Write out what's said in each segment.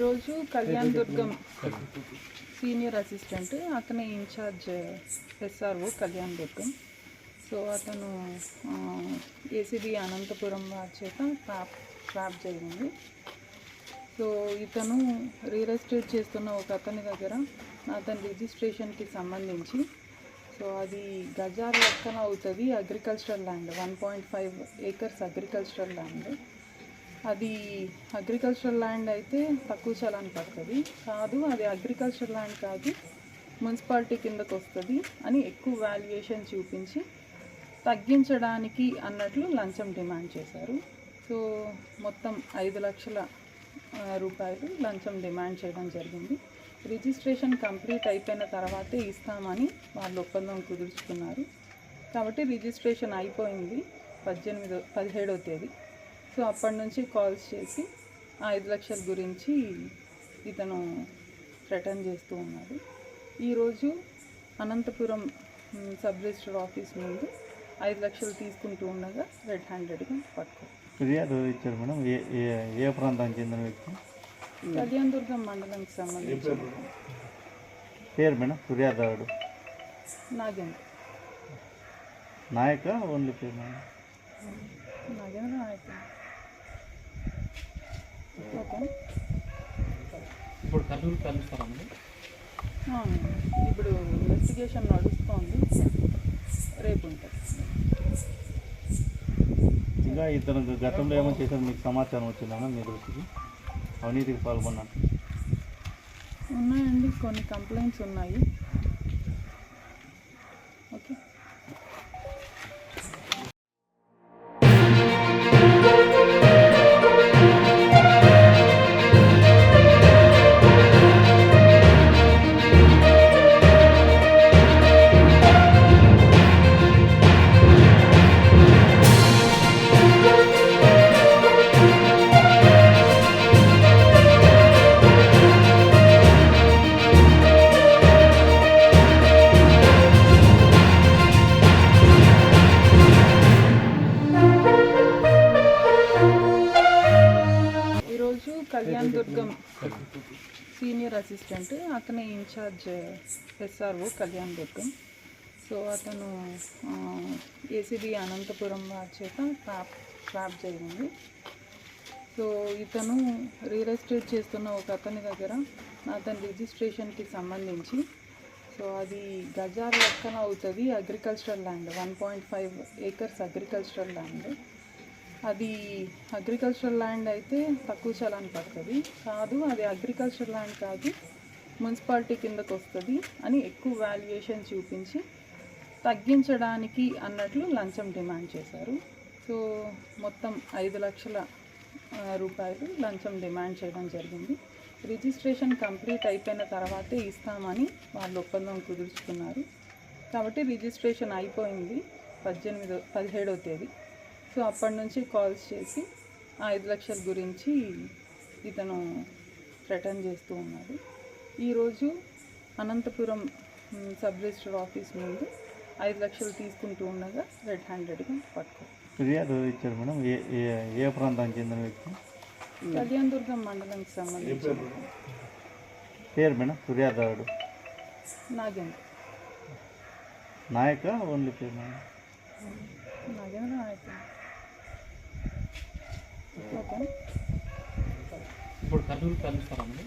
ఈరోజు Kalyan Durgam senior assistant అతనే in charge SRO Kalyan Durgam. So అతను ఏసీబీ అనంతపురం వారి చేత ట్రాప్ ట్రాప్ జరిగింది. సో ఇతను రియల్ ఎస్టేట్ చేస్తున్న ఒక అతని దగ్గర అతని రిజిస్ట్రేషన్కి సంబంధించి సో అది గజాల లెక్కన అవుతుంది agricultural land one point five acres agricultural land. అది అగ్రికల్చర్ ల్యాండ్ అయితే తక్కువ చలాన్ పడుతుంది. కాదు అది అగ్రికల్చర్ ల్యాండ్ కాదు మున్సిపాలిటీ కిందకు వస్తుంది అని ఎక్కువ వాల్యుయేషన్ చూపించి తగ్గించడానికి అన్నట్లు లంచం డిమాండ్ చేశారు. సో మొత్తం ఐదు లక్షల రూపాయలు లంచం డిమాండ్ చేయడం జరిగింది. రిజిస్ట్రేషన్ కంప్లీట్ అయిపోయిన తర్వాతే ఇస్తామని వాళ్ళు ఒప్పందం కుదుర్చుకున్నారు. కాబట్టి రిజిస్ట్రేషన్ అయిపోయింది పద్దెనిమిదో పదిహేడో తేదీ. సో అప్పటి నుంచి కాల్స్ చేసి ఆ ఐదు లక్షల గురించి ఇతను థ్రెటన్ చేస్తూ ఉన్నాడు. ఈరోజు అనంతపురం సబ్ రిజిస్టర్ ఆఫీస్ ముందు ఐదు లక్షలు తీసుకుంటూ ఉండగా రెడ్ హ్యాండెడ్గా పట్టుకో. ఫిర్యాదు ఇచ్చారు మేడం. ఏ ఏ ఏ ప్రాంతానికి చెందిన వ్యక్తి? కళ్యాణ్ దుర్గం మండలంకి సంబంధించి. పేరు మేడం? ఫిర్యాదుదారుడు నాగేంద్ర. నాయక ఓన్లీ పేరు మేడం. ఇప్పుడు కర్నూలు కలుస్తారా మేడం అవును. ఇప్పుడు ఇన్వెస్టిగేషన్ నడుస్తోంది. రేపు ఉంటుంది. ఇంకా ఇతను గతంలో ఏమో చేశారు మీకు సమాచారం వచ్చిందా మీ దృష్టికి? అవినీతికి పాల్గొన్నాను ఉన్నాయండి కొన్ని కంప్లైంట్స్ ఉన్నాయి. ఓకే. ఈరోజు కళ్యాణ్ దుర్గం సీనియర్ అసిస్టెంట్ అతనే in charge SRO Kalyan Durgam. So అతను ఏసీబీ అనంతపురం వారి చేత ట్రాప్ ట్రాప్ జరిగింది. సో ఇతను రియల్ ఎస్టేట్ చేస్తున్న ఒక అతని దగ్గర అతని రిజిస్ట్రేషన్కి సంబంధించి సో అది గజాల లెక్కన అవుతుంది agricultural land one point five acres agricultural land. అది అగ్రికల్చర్ ల్యాండ్ అయితే తక్కువ చలాన్ పడుతుంది. కాదు అది అగ్రికల్చర్ ల్యాండ్ కాదు మున్సిపాలిటీ కిందకు వస్తుంది అని ఎక్కువ వాల్యుయేషన్ చూపించి తగ్గించడానికి అన్నట్లు లంచం డిమాండ్ చేశారు. సో మొత్తం ఐదు లక్షల రూపాయలు లంచం డిమాండ్ చేయడం జరిగింది. రిజిస్ట్రేషన్ కంప్లీట్ అయిపోయిన తర్వాతే ఇస్తామని వాళ్ళు ఒప్పందం కుదుర్చుకున్నారు. కాబట్టి రిజిస్ట్రేషన్ అయిపోయింది పద్దెనిమిదో పదిహేడవ తేదీ. సో అప్పటి నుంచి కాల్స్ చేసి ఆ ఐదు లక్షల గురించి ఇతను థ్రెటన్ చేస్తూ ఉన్నాడు. ఈరోజు అనంతపురం సబ్ రిజిస్టర్ ఆఫీస్ ముందు ఐదు లక్షలు తీసుకుంటూ ఉండగా రెడ్ హ్యాండెడ్గా పట్టుకో. ఫిర్యాదు ఇచ్చారు మేడం. ఏ ఏ ప్రాంతానికి చెందిన వ్యక్తి? కళ్యాణ్ దుర్గం మండలంకి సంబంధించి. పేరు మేడం? ఫిర్యాదుదారుడు నాగేంద్ర. నాయక? ఓన్లీ పేరు మేడం. నాగేంద్ర నాయక్. ఇప్పుడు కర్నూలు కలుస్తారా మేడం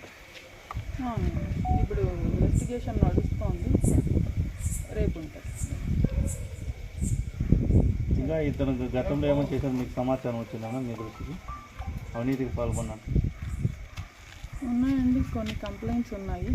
అవును. ఇప్పుడు ఇన్వెస్టిగేషన్ నడుస్తోంది. రేపు ఉంటుంది. ఇంకా ఇతను గతంలో ఏమో చేశారు మీకు సమాచారం వచ్చిందా మీ దృష్టికి? అవినీతికి పాల్గొన్నాను ఉన్నాయండి కొన్ని కంప్లైంట్స్ ఉన్నాయి.